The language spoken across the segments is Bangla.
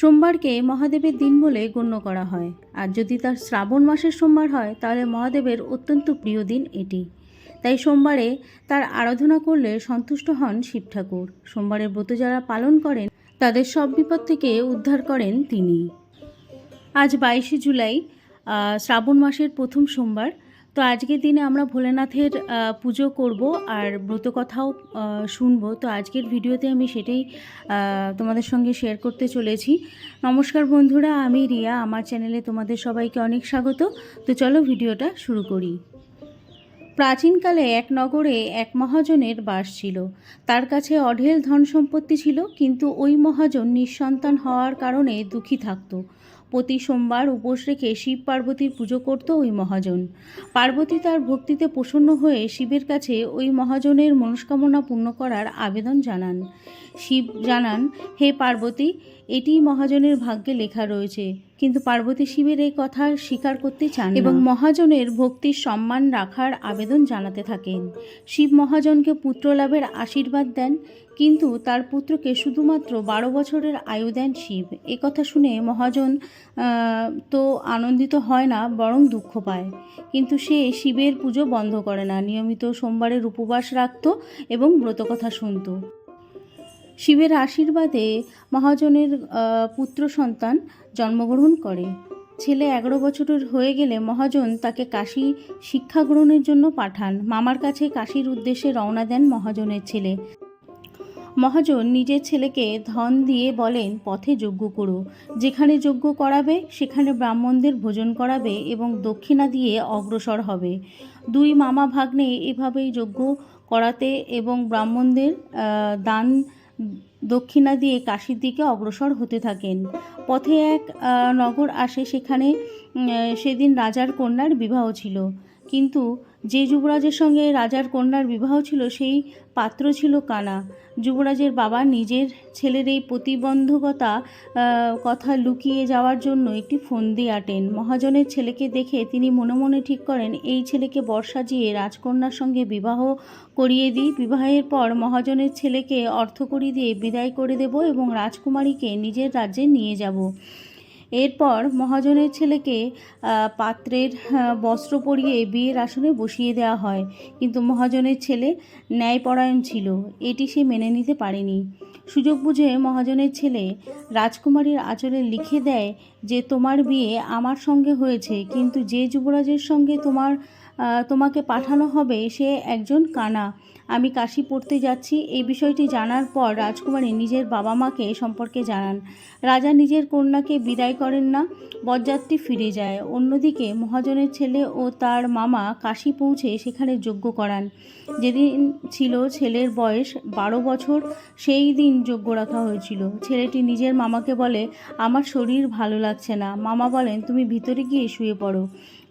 সোমবারকে মহাদেবের দিন বলে গণ্য করা হয়। আর যদি তার শ্রাবণ মাসের সোমবার হয়, তাহলে মহাদেবের অত্যন্ত প্রিয় দিন এটি। তাই সোমবারে তার আরাধনা করলে সন্তুষ্ট হন শিব ঠাকুর। সোমবারের ব্রত যারা পালন করেন, তাদের সব বিপদ থেকে উদ্ধার করেন তিনি। আজ বাইশে জুলাই শ্রাবণ মাসের প্রথম সোমবার। তো আজকের দিনে আমরা ভোলেনাথের পুজো করব আর ব্রত কথাও আহ, শুনব। তো আজকের ভিডিওতে আমি সেটাই তোমাদের সঙ্গে শেয়ার করতে চলেছি। নমস্কার বন্ধুরা আমি রিয়া। আমার চ্যানেলে তোমাদের সবাইকে অনেক স্বাগত। তো চলো ভিডিওটা শুরু করি। প্রাচীনকালে এক নগরে এক মহাজনের বাস ছিল। তার কাছে অঢেল ধন সম্পত্তি ছিল কিন্তু ওই মহাজন নিঃসন্তান হওয়ার কারণে দুঃখী থাকত। প্রতি সোমবার উপোস রেখে শিব পার্বতীর পুজো করত ওই মহাজন। পার্বতী তার ভক্তিতে প্রসন্ন হয়ে শিবের কাছে ওই মহাজনের মনস্কামনা পূর্ণ করার আবেদন জানান। শিব জানান, হে পার্বতী, এটি মহাজনের ভাগ্যে লেখা রয়েছে। কিন্তু পার্বতী শিবের এই কথা স্বীকার করতে চান এবং মহাজনের ভক্তির সম্মান রাখার আবেদন জানাতে থাকেন। শিব মহাজনকে পুত্র লাভের আশীর্বাদ দেন, কিন্তু তার পুত্রকে শুধুমাত্র বারো বছরের আয়ু দেন শিব। এ কথা শুনে মহাজন তো আনন্দিত হয় না, বরং দুঃখ পায়। কিন্তু সে শিবের পুজো বন্ধ করে না। নিয়মিত সোমবারের উপবাস রাখত এবং ব্রতকথা শুনত। শিবের আশীর্বাদে মহাজনের পুত্র সন্তান জন্মগ্রহণ করে। ছেলে এগারো বছরের হয়ে গেলে মহাজন তাকে কাশী শিক্ষা গ্রহণের জন্য পাঠান। মামার কাছে কাশীর উদ্দেশ্যে রওনা দেন মহাজনের ছেলে। মহাজন নিজের ছেলেকে ধন দিয়ে বলেন, পথে যজ্ঞ করো। যেখানে যজ্ঞ করাবে, সেখানে ব্রাহ্মণদের ভোজন করাবে এবং দক্ষিণা দিয়ে অগ্রসর হবে। দুই মামা ভাগ্নে এভাবেই যজ্ঞ করাতে এবং ব্রাহ্মণদের দান দক্ষিণা দিয়ে কাশির দিকে অগ্রসর হতে থাকেন। পথে এক নগর আসে, সেখানে সেদিন রাজার কন্যার বিবাহ ছিল। কিন্তু যে যুবরাজের সঙ্গে রাজার কন্যার বিবাহ ছিল, সেই পাত্র ছিল কানা। যুবরাজের বাবা নিজের ছেলের এই প্রতিবন্ধকতা কথা লুকিয়ে যাওয়ার জন্য একটি ফন্দি আটেন। মহাজনের ছেলেকে দেখে তিনি মনে মনে ঠিক করেন, এই ছেলেকে বর্ষা জিয়ে রাজকন্যার সঙ্গে বিবাহ করিয়ে দিই। বিবাহের পর মহাজনের ছেলেকে অর্থকড়ি দিয়ে বিদায় করে দেব এবং রাজকুমারীকে নিজের রাজ্যে নিয়ে যাব। এরপর মহাজনের ছেলেকে পাত্রের বস্ত্র পরিয়ে বিয়ের আসনে বসিয়ে দেওয়া হয়। কিন্তু মহাজনের ছেলে ন্যায়পরায়ণ ছিল, এটি সে মেনে নিতে পারেনি। সুযোগ বুঝে মহাজনের ছেলে রাজকুমারীর আঁচলে লিখে দেয় যে, তোমার বিয়ে আমার সঙ্গে হয়েছে, কিন্তু যে যুবরাজের সঙ্গে তোমার তোমাকে পাঠানো হবে সে একজন কানা। আমি কাশি পড়তে যাচ্ছি। এই বিষয়টি জানার পর রাজকুমারী নিজের বাবা মাকে সম্পর্কে জানান। রাজা নিজের কন্যাকে বিদায় করেন না, বরযাত্রী ফিরে যায়। অন্যদিকে মহাজনের ছেলে ও তার মামা কাশি পৌঁছে সেখানে যজ্ঞ করান। যেদিন ছিল ছেলের বয়স বারো বছর, সেই দিন যজ্ঞ রাখা হয়েছিল। ছেলেটি নিজের মামাকে বলে, আমার শরীর ভালো লাগছে না। মামা বলেন, তুমি ভিতরে গিয়ে শুয়ে পড়ো।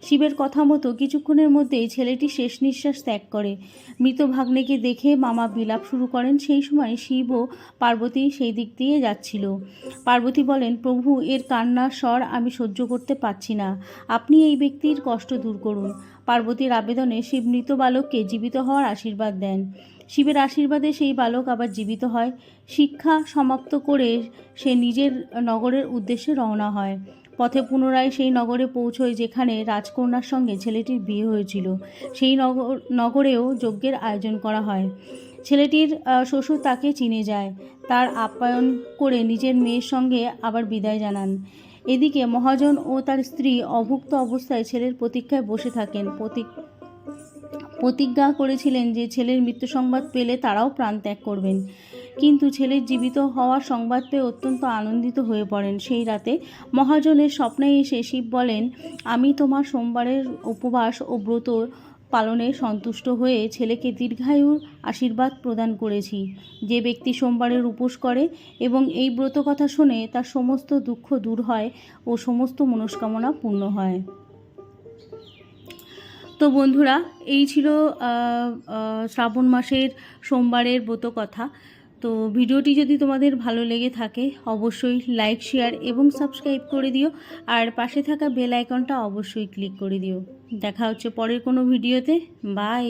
শিবের কথা মতো কিছুক্ষণের মধ্যেই ছেলেটি শেষ নিঃশ্বাস ত্যাগ করে। মৃত ভাগ্নেকে দেখে মামা বিলাপ শুরু করেন। সেই সময় শিব ও পার্বতী সেই দিক দিয়ে যাচ্ছিল। পার্বতী বলেন, প্রভু, এর কান্নার স্বর আমি সহ্য করতে পারছি না। আপনি এই ব্যক্তির কষ্ট দূর করুন। পার্বতীর আবেদনে শিব মৃত বালককে জীবিত হওয়ার আশীর্বাদ দেন। শিবের আশীর্বাদে সেই বালক আবার জীবিত হয়। শিক্ষা সমাপ্ত করে সে নিজের নগরের উদ্দেশ্যে রওনা হয়। পথে পুনরায় সেই নগরে পৌঁছয় যেখানে রাজকন্যার সঙ্গে ছেলেটির বিয়ে হয়েছিল। সেই নগর, নগরেও যজ্ঞের আয়োজন করা হয়। ছেলেটির শ্বশুর তাকে চিনে যায়। তার আপ্যায়ন করে নিজের মেয়ের সঙ্গে আবার বিদায় জানান। এদিকে মহাজন ও তার স্ত্রী অভুক্ত অবস্থায় ছেলের প্রতীক্ষায় বসে থাকেন। প্রতীক প্রতিজ্ঞা করেছিলেন যে ছেলের মৃত্যু সংবাদ পেলে তারাও প্রাণ ত্যাগ করবেন। কিন্তু ছেলের জীবিত হওয়ার সংবাদ পেয়ে অত্যন্ত আনন্দিত হয়ে পড়েন। সেই রাতে মহাজনের স্বপ্নে এসে শিব বলেন, আমি তোমার সোমবারের উপবাস ও ব্রত পালনে সন্তুষ্ট হয়ে ছেলেকে দীর্ঘায়ুর আশীর্বাদ প্রদান করেছি। যে ব্যক্তি সোমবারের উপোস করে এবং এই ব্রত কথা শুনে তার সমস্ত দুঃখ দূর হয় ও সমস্ত মনস্কামনা পূর্ণ হয়। তো বন্ধুরা, এই ছিল শ্রাবণ মাসের সোমবারের ব্রত কথা। তো ভিডিওটি যদি তোমাদের ভালো লেগে থাকে, অবশ্যই লাইক শেয়ার এবং সাবস্ক্রাইব করে দিও। আর পাশে থাকা বেল আইকনটা অবশ্যই ক্লিক করে দিও। দেখা হচ্ছে পরের কোনো ভিডিওতে। বাই